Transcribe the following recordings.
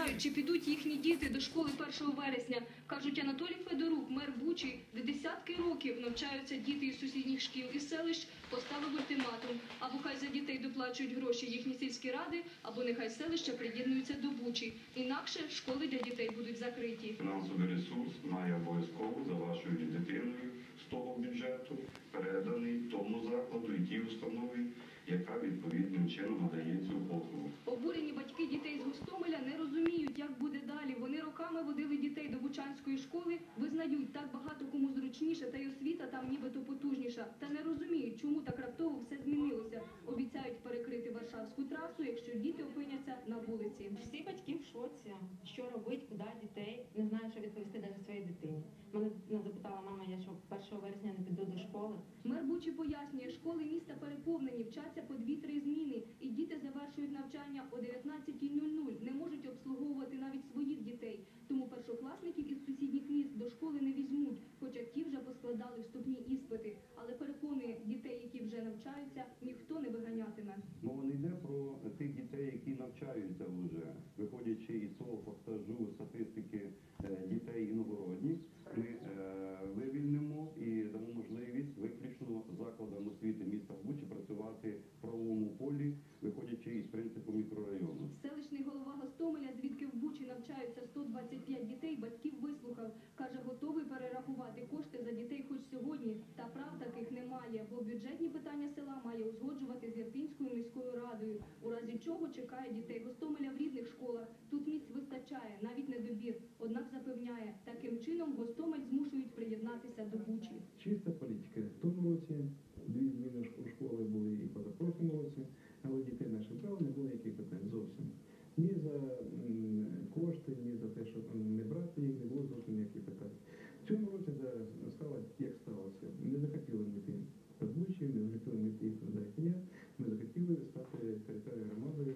знають, чи підуть їхні діти до школи 1 вересня. Кажуть Анатолій Федорук, мер Бучі, де десятки років навчаються діти із сусідніх шкіл і селищ, поставив ультиматум. Або хай за дітей доплачують гроші їхні сільські ради, або нехай селища приєднуються до Бучі. Інакше школи для дітей будуть закриті. Фінансовий ресурс має обов'язково за вашою дитиною з того бюджету переданий тому закладу і тій установі, яка відповідним чином надає цю послугу. Обурені батьки дітей з Гостомеля не розуміють, як буде далі. Вони роками водили дітей до Бучанської школи, визнають, так багато кому зручніше, та й освіта там нібито потужніша. Та не розуміють, чому так раптово все змінилося. Обіцяють перекрити Варшавську трасу, якщо діти опиняться на вулиці. Всі батьки в шоці, що робити, куди дітей, не знаю, що відповісти навіть своїй дитині. Мене запитала мама, я що 1 вересня не піду до школи. Мер Бучі пояснює, школи міста переповнені, вчаться по 2-3 зміни, і діти завершують навчання о 19.00, не можуть обслуговувати навіть своїх дітей. Тому першокласників із сусідніх міст до школи не візьмуть, хоча ті вже поскладали вступні іспити. Але переконує, дітей, які вже навчаються, ніхто не виганятиме. Мова не йде про тих дітей, які навчаються вже, виходячи із того фактажу статистики е, дітей іногородніх, ми е, вивільнимо і дамо можливість виключно закладам освіти міста Бучі працювати в правовому полі, виходячи із принципу мікрорайону. Селищний голова Гостомеля, звідки в Бучі навчаються 125 дітей, батьків вислухав. Каже, готовий перерахувати кошти за дітей хоч сьогодні. Та прав таких немає, бо бюджетні питання села має узгоджувати з Ірпінською міською радою. У разі чого чекає дітей Гостомеля в рідних школах. Тут місць вистачає, навіть недобір. Однак запевняє, таким чином Гостомель змушують приєднатися до Бучі. Чиста політика. В тому році дві зміни школи були і позапрошлому році, але дітей наших брали, не було ніяких питань зовсім. Ні за кошти, ні за те, щоб не брати їх, не було зовсім ніяких питань. В цьому році за- стало як сталося. Не захотіли ми йти до Бучі, не захотіли ми йти до Ірпеня, ми захотіли стати територією громадою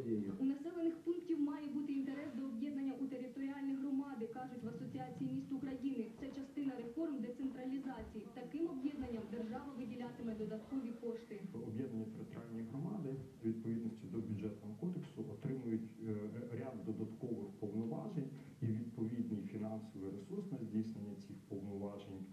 е. У населених пунктів має бути інтерес до об'єднання у територіальні громади, кажуть в Асоціації міст України. Це частина реформ децентралізації. Таким об'єднанням держава виділятиме додаткові кошти. Об'єднані територіальні громади в відповідності до бюджетного кодексу отримують е, ряд додаткових повноважень і відповідний фінансовий ресурс на здійснення цих повноважень.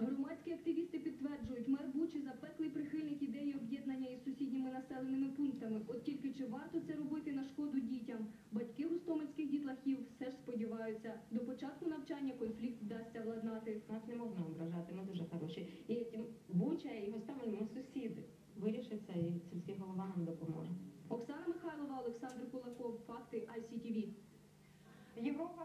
Населеними пунктами. От тільки чи варто це робити на шкоду дітям? Батьки гостомельських дітлахів все ж сподіваються. До початку навчання конфлікт вдасться владнати. Нас не можна ображати, ми дуже хороші. І Буча і Гостомель, ми сусіди. Вирішиться і сільський голова нам допоможе. Оксана Михайлова, Олександр Кулаков. Факти ICTV. Європа